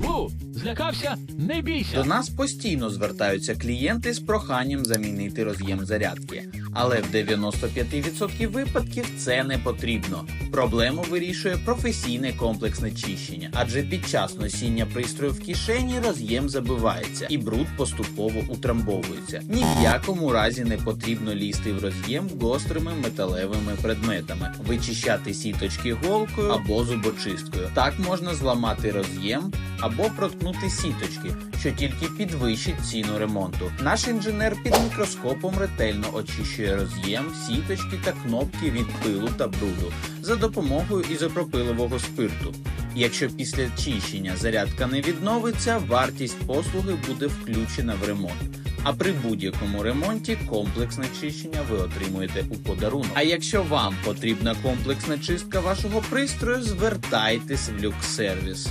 Whoa! Злякався? Не бійся. До нас постійно звертаються клієнти з проханням замінити роз'єм зарядки, але в 95% випадків це не потрібно. Проблему вирішує професійне комплексне чищення, адже під час носіння пристрою в кишені роз'єм забивається і бруд поступово утрамбовується. Ні в якому разі не потрібно лізти в роз'єм гострими металевими предметами, вичищати сіточки голкою або зубочисткою. Так можна зламати роз'єм або проткнути сіточки, що тільки підвищить ціну ремонту. Наш інженер під мікроскопом ретельно очищує роз'єм, сіточки та кнопки від пилу та бруду за допомогою ізопропилового спирту. Якщо після чищення зарядка не відновиться, вартість послуги буде включена в ремонт. А при будь-якому ремонті комплексне чищення ви отримуєте у подарунок. А якщо вам потрібна комплексна чистка вашого пристрою, звертайтесь в люксервіс.